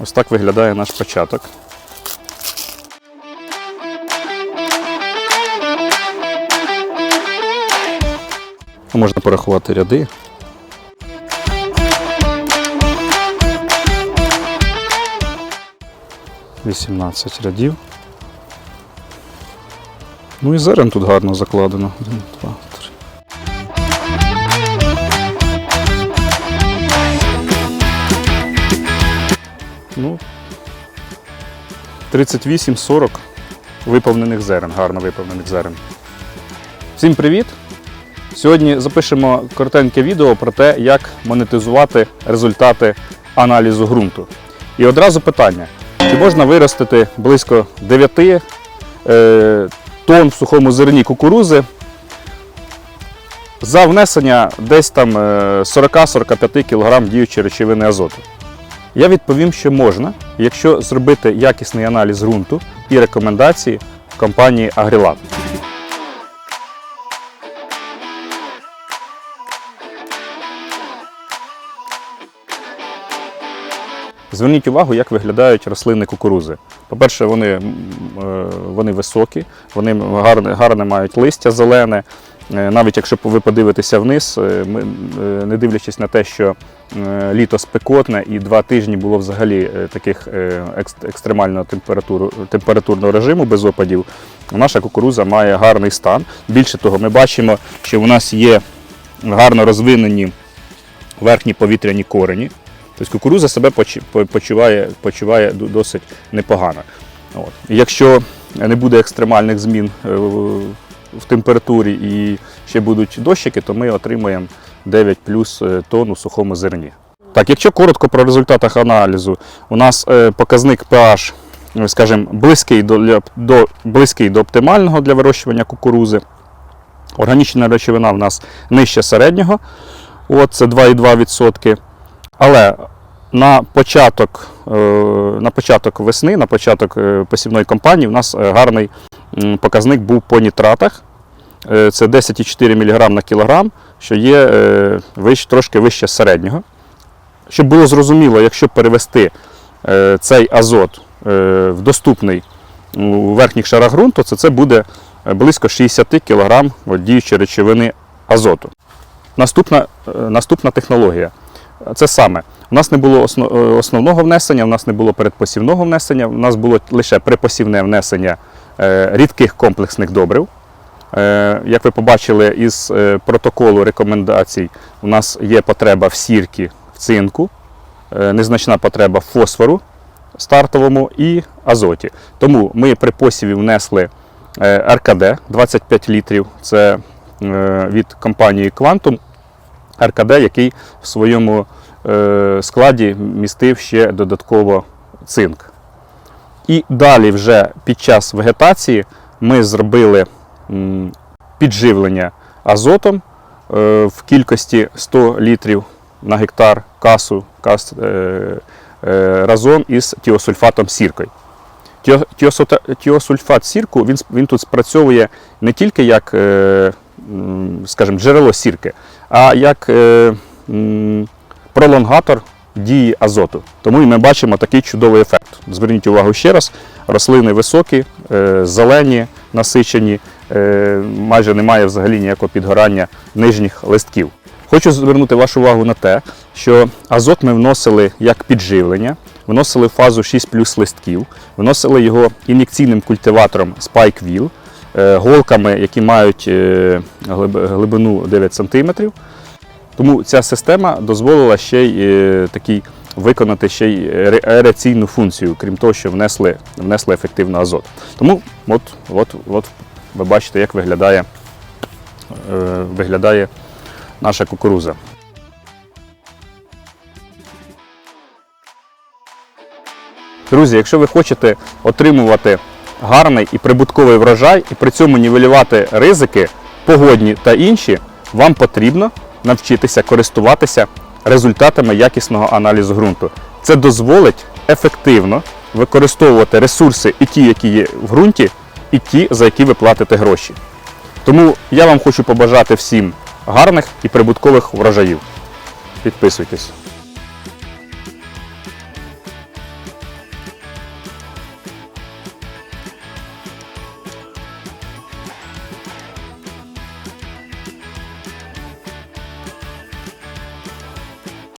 Ось так виглядає наш початок. Можна порахувати ряди. Вісімнадцять рядів. Ну і зерен тут гарно закладено. Один, два, Ну, 38-40 виповнених зерен, гарно виповнених зерен. Всім привіт! Сьогодні запишемо коротеньке відео про те, як монетизувати результати аналізу ґрунту. І одразу питання: чи можна виростити близько 9 е, тонн в сухому зерні кукурузи за внесення десь там е, 40-45 кг діючої речовини азоту? Я відповім, що можна, якщо зробити якісний аналіз ґрунту і рекомендації компанії Агрілаб. Зверніть увагу, як виглядають рослини кукурузи. По-перше, вони, е, вони високі, вони гарне, гарне мають листя зелене. Е, Навіть якщо ви подивитеся вниз, е, не дивлячись на те, що літо спекотне і два тижні було взагалі таких екстремального температуру, температурного режиму без опадів, наша кукуруза має гарний стан. Більше того, ми бачимо, що у нас є гарно розвинені верхні повітряні корені. Тобто кукуруза себе почуває, почуває досить непогано. От. Якщо не буде екстремальних змін е, в температурі і ще будуть дощики, то ми отримаємо 9 плюс е, тонн у сухому зерні. Так, якщо коротко про результатах аналізу, у нас е, показник pH, скажімо, близький до, до, близький до оптимального для вирощування кукурузи. Органічна речовина в нас нижче середнього, от це 2,2%. Але на початок, е, на початок весни, на початок е, посівної кампанії, у нас е, гарний показник був по нітратах. Це 10,4 мг на кілограм, що є трошки вище середнього. Щоб було зрозуміло, якщо перевести цей азот в доступний у верхніх шарах ґрунту, то це буде близько 60 кг діючої речовини азоту. Наступна, наступна технологія. Це саме. У нас не було е, основного внесення, у нас не було передпосівного внесення, у нас було лише припосівне внесення е, рідких комплексних добрив. Е, Як ви побачили із протоколу рекомендацій, у нас є потреба в сірки, в цинку, незначна потреба в фосфору стартовому і азоті. Тому ми при посіві внесли РКД 25 літрів. Це від компанії Quantum РКД, який в своєму е, складі містив ще додатково цинк. І далі, вже під час вегетації, ми зробили підживлення азотом е, в кількості 100 літрів на гектар касу кас, е, разом із тіосульфатом сіркою. Тіосульфат сірку він, він тут спрацьовує не тільки як скажімо, джерело сірки, а як е, пролонгатор дії азоту. Тому і ми бачимо такий чудовий ефект. Зверніть увагу ще раз: рослини високі, е, зелені, насичені, е, майже немає взагалі ніякого підгорання нижніх листків. Хочу звернути вашу увагу на те, що азот ми вносили як підживлення, вносили фазу 6 плюс листків, вносили його ін'єкційним культиватором Spike Wheel, голками, які мають е, глибину 9 см. Тому ця система дозволила ще й е, такий виконати ще й аераційну функцію, крім того, що внесли, внесли ефективно азот. Тому от, от, от ви бачите, як виглядає, е, виглядає наша кукуруза. Друзі, якщо ви хочете отримувати гарний і прибутковий врожай і при цьому нівелювати ризики, погодні та інші, вам потрібно навчитися користуватися результатами якісного аналізу ґрунту. Це дозволить ефективно використовувати ресурси і ті, які є в ґрунті, і ті, за які ви платите гроші. Тому я вам хочу побажати всім гарних і прибуткових врожаїв. Підписуйтесь.